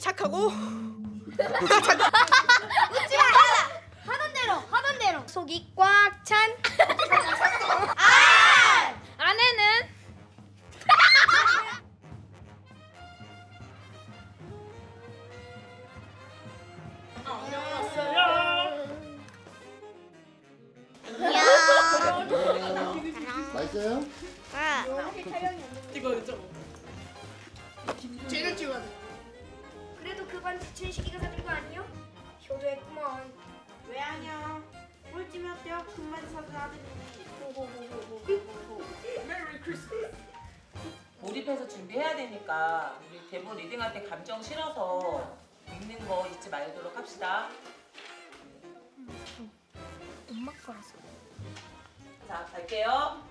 착하고 하던 대로 하던 대로 속이 꽉 찬. 아! 아내는 맛있어요? 이거 좀 쟤를 찍어야 돼. 그래도 그반 춘식이가 사준 거 아니요? 효도했구먼. 왜 아냐? 꼴찌면 어때요? 금만 사준 아들이. 메리 크리스마스. 몰입해서 준비해야 되니까 우리 대본 리딩할 때 감정 실어서 읽는 거 잊지 말도록 합시다. 엄마 거라서. 자, 갈게요.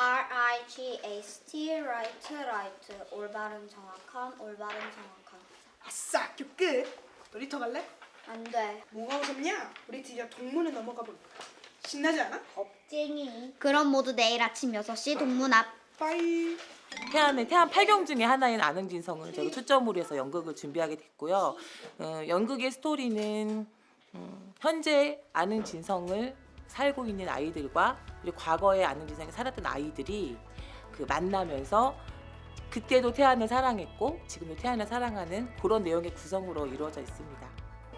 R I G H T right right 올바른 정확한 올바른 정확한 아싸 끝. 놀이터 갈래? 안돼 뭐가 무섭냐? 우리 드디어 동문에 넘어가 볼까. 신나지 않아? 겁쟁이 그럼 모두 내일 아침 6시 동문 앞 빠이. 태안의 태안 팔경 중에 하나인 아능진성을 저희가 초점으로 해서 연극을 준비하게 됐고요. 어, 연극의 스토리는 음, 현재 아능진성을 살고 있는 아이들과 그리고 과거에 아능진성에 살았던 아이들이 그 만나면서 그때도 태안을 사랑했고 지금도 태안을 사랑하는 그런 내용의 구성으로 이루어져 있습니다.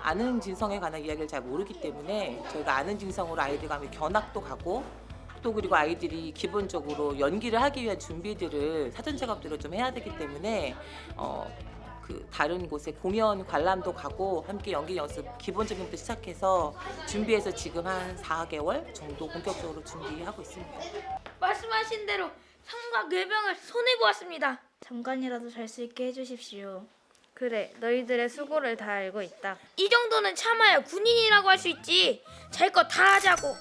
아는 진성에 관한 이야기를 잘 모르기 때문에 저희가 아는 진성으로 아이들과 함께 견학도 가고 또 그리고 아이들이 기본적으로 연기를 하기 위한 준비들을 사전 작업들을 좀 해야 되기 때문에 어, 그 다른 곳에 공연 관람도 가고 함께 연기 연습 기본적인 것부터 시작해서 준비해서 지금 한 4개월 정도 본격적으로 준비하고 있습니다. 말씀하신 대로 상과 뇌병을 손에 보았습니다. 잠깐이라도 잘 수 있게 해주십시오. 그래, 너희들의 수고를 다 알고 있다. 이 정도는 참아야 군인이라고 할 수 있지. 잘 거 다 하자고.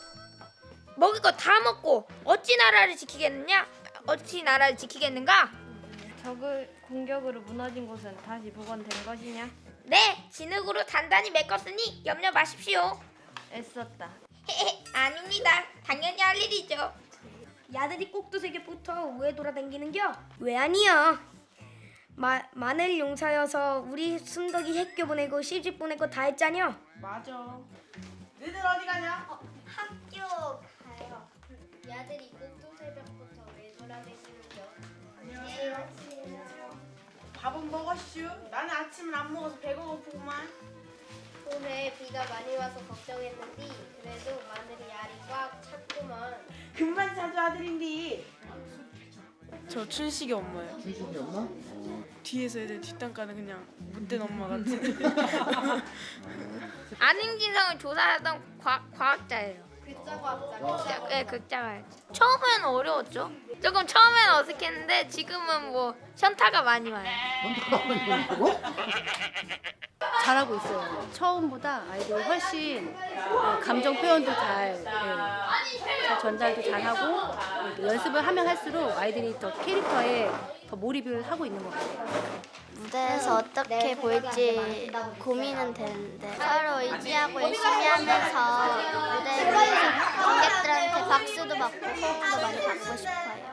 먹을 거 다 먹고 어찌 나라를 지키겠느냐? 어찌 나라를 지키겠는가? 적의 공격으로 무너진 곳은 다시 복원된 것이냐? 네, 진흙으로 단단히 메꿨으니 염려 마십시오. 애썼다. 아닙니다. 당연히 할 일이죠. 야들이 꼭두세계부터 우에 돌아다니는겨? 왜 아니야? 마, 마늘 용사여서 우리 순덕이 핵교 보내고 시집 보내고 다 했잖여. 맞아. 너희들 어디 가냐? 학교 가요 야들이 꼭두새벽부터 왜 돌아다니는 밥은 먹었슈? 나는 아침을 안 먹어서 배가 고프구만. 올해 비가 많이 와서 걱정했는데 그래도 마늘이 알이 꽉 찼구먼 금만 사준 아들인데. 저 춘식이 엄마예요. 춘식이 엄마? 뒤에서 애들 뒷담가는 그냥 못된 엄마 같은. 안흥진성을 조사하던 과, 과학자예요. 극자, 네, 극자가 처음에는 어려웠죠. 조금 처음에는 어색했는데 지금은 뭐 현타가 많이 와요. 뭐? 잘하고 있어요. 처음보다 아이들이 훨씬 어, 감정 표현도 잘, 예, 잘 전달도 잘하고 예, 연습을 하면 할수록 아이들이 더 캐릭터에 더 몰입을 하고 있는 것 같아요. 무대에서 어떻게 볼지 고민은 되는데 서로 의지하고 열심히 하면서 무대에서 관객들한테 박수도 받고 호응도 많이 받고 싶어요.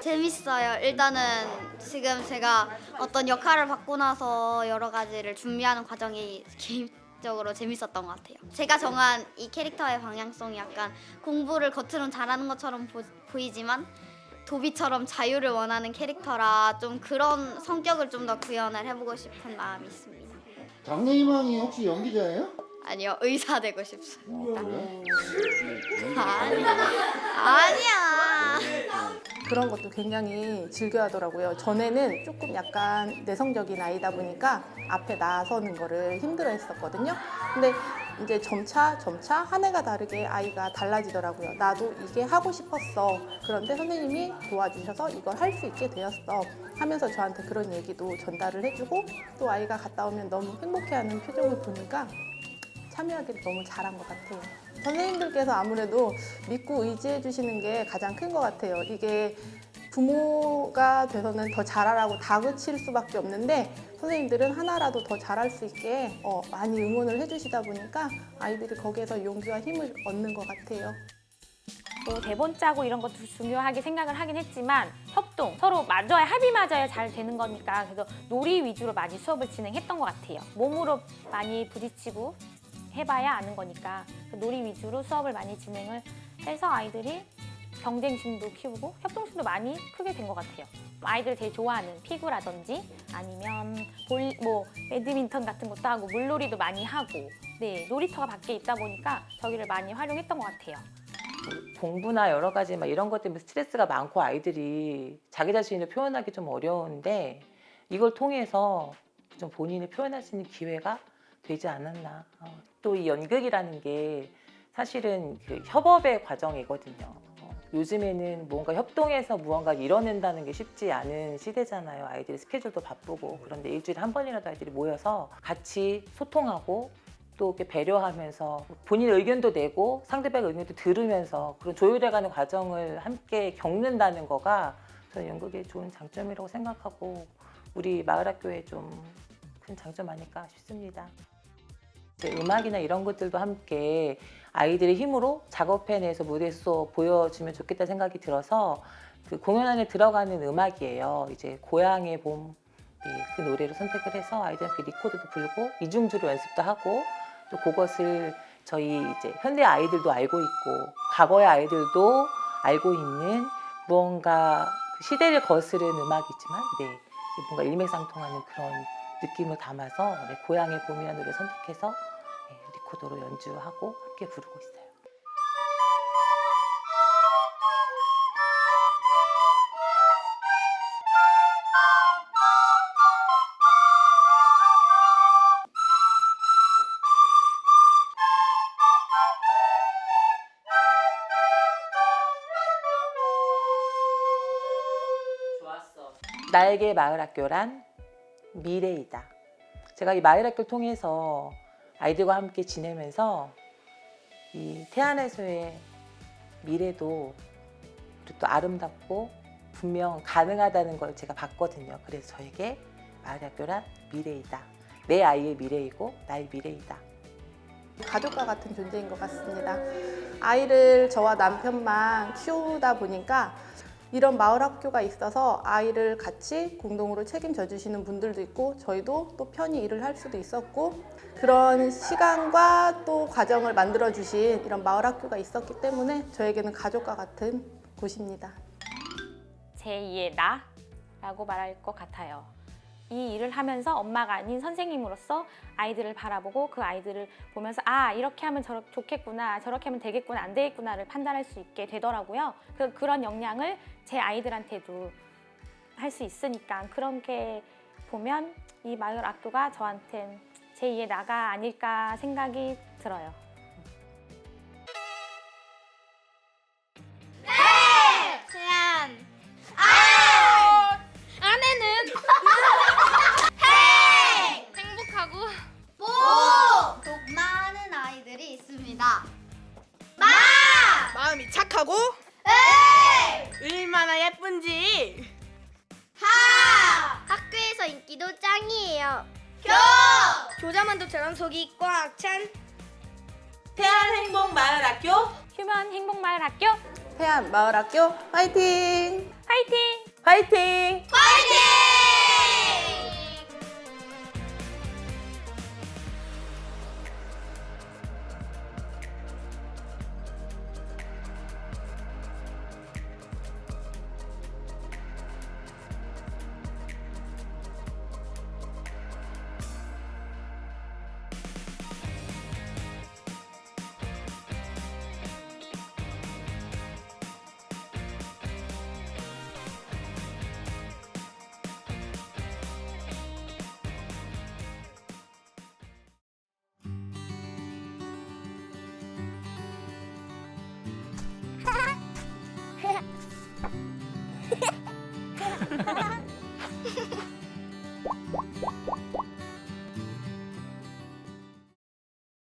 재밌어요. 일단은 지금 제가 어떤 역할을 받고 나서 여러 가지를 준비하는 과정이 개인적으로 재밌었던 것 같아요. 제가 정한 이 캐릭터의 방향성이 약간 공부를 겉으론 잘하는 것처럼 보, 보이지만 도비처럼 자유를 원하는 캐릭터라 좀 그런 성격을 좀 더 구현을 해보고 싶은 마음이 있습니다. 장래희망이 혹시 연기자예요? 아니요, 의사 되고 싶습니다. 아, 그래? 아니, 아니야. 그런 것도 굉장히 즐겨 하더라고요. 전에는 조금 약간 내성적인 아이다 보니까 앞에 나서는 거를 힘들어 했었거든요. 근데 이제 점차 점차 한 해가 다르게 아이가 달라지더라고요. 나도 이게 하고 싶었어. 그런데 선생님이 도와주셔서 이걸 할 수 있게 되었어. 하면서 저한테 그런 얘기도 전달을 해주고 또 아이가 갔다 오면 너무 행복해하는 표정을 보니까 참여하기를 너무 잘한 것 같아요. 선생님들께서 아무래도 믿고 의지해 주시는 게 가장 큰 것 같아요. 이게 부모가 돼서는 더 잘하라고 다그칠 수밖에 없는데 선생님들은 하나라도 더 잘할 수 있게 어, 많이 응원을 해주시다 보니까 아이들이 거기에서 용기와 힘을 얻는 것 같아요. 뭐 대본 짜고 이런 것도 중요하게 생각을 하긴 했지만 협동 서로 맞아야 합이 맞아야 잘 되는 거니까 그래서 놀이 위주로 많이 수업을 진행했던 것 같아요. 몸으로 많이 부딪히고 해봐야 아는 거니까 그 놀이 위주로 수업을 많이 진행을 해서 아이들이 경쟁심도 키우고 협동심도 많이 크게 된 것 같아요. 아이들이 제일 좋아하는 피구라든지 아니면 볼, 뭐 배드민턴 같은 것도 하고 물놀이도 많이 하고 네 놀이터가 밖에 있다 보니까 저기를 많이 활용했던 것 같아요. 공부나 여러 가지 막 이런 것 때문에 스트레스가 많고 아이들이 자기 자신을 표현하기 좀 어려운데 이걸 통해서 좀 본인을 표현할 수 있는 기회가 되지 않았나. 또이 연극이라는 게 사실은 그 협업의 과정이거든요. 어, 요즘에는 뭔가 협동해서 무언가 이뤄낸다는 게 쉽지 않은 시대잖아요. 아이들이 스케줄도 바쁘고 그런데 일주일에 한 번이라도 아이들이 모여서 같이 소통하고 또 이렇게 배려하면서 본인 의견도 내고 상대방 의견도 들으면서 그런 조율해가는 과정을 함께 겪는다는 거가 저는 연극의 좋은 장점이라고 생각하고 우리 마을학교의 좀 큰 장점 아닐까 싶습니다. 이제 음악이나 이런 것들도 함께 아이들의 힘으로 작업해내서 무대에서 보여주면 좋겠다 생각이 들어서 그 공연 안에 들어가는 음악이에요. 이제 고향의 봄, 네, 그 노래를 선택을 해서 아이들한테 리코더도 불고 이중주로 연습도 하고 또 그것을 저희 이제 현대 아이들도 알고 있고 과거의 아이들도 알고 있는 무언가 그 시대를 거스른 음악이지만 네, 뭔가 일맥상통하는 그런 느낌을 담아서 네, 고향의 봄이라는 노래를 선택해서 코더로 연주하고 함께 부르고 있어요. 나에게 마을 학교란 미래이다. 제가 이 마을 학교를 통해서 아이들과 함께 지내면서 이 태안에서의 미래도 그리고 또 아름답고 분명 가능하다는 걸 제가 봤거든요. 그래서 저에게 마을 학교란 미래이다. 내 아이의 미래이고 나의 미래이다. 가족과 같은 존재인 것 같습니다. 아이를 저와 남편만 키우다 보니까 이런 마을 학교가 있어서 아이를 같이 공동으로 책임져 주시는 분들도 있고 저희도 또 편히 일을 할 수도 있었고 그런 시간과 또 과정을 만들어 주신 이런 마을 학교가 있었기 때문에 저에게는 가족과 같은 곳입니다. 제2의 나라고 말할 것 같아요. 이 일을 하면서 엄마가 아닌 선생님으로서 아이들을 바라보고 그 아이들을 보면서 아 이렇게 하면 저렇게 좋겠구나 저렇게 하면 되겠구나 안 되겠구나를 판단할 수 있게 되더라고요. 그, 그런 역량을 제 아이들한테도 할 수 있으니까 그렇게 보면 이 마을 학교가 저한텐 제2의 나가 아닐까 생각이 들어요. 하고 얼마나 예쁜지 학교에서 인기도 짱이에요. 조자만두처럼 속이 꽉 찬 태안 행복 마을 학교 휴먼 행복마을 학교 태안 마을 학교 화이팅! 화이팅! 화이팅!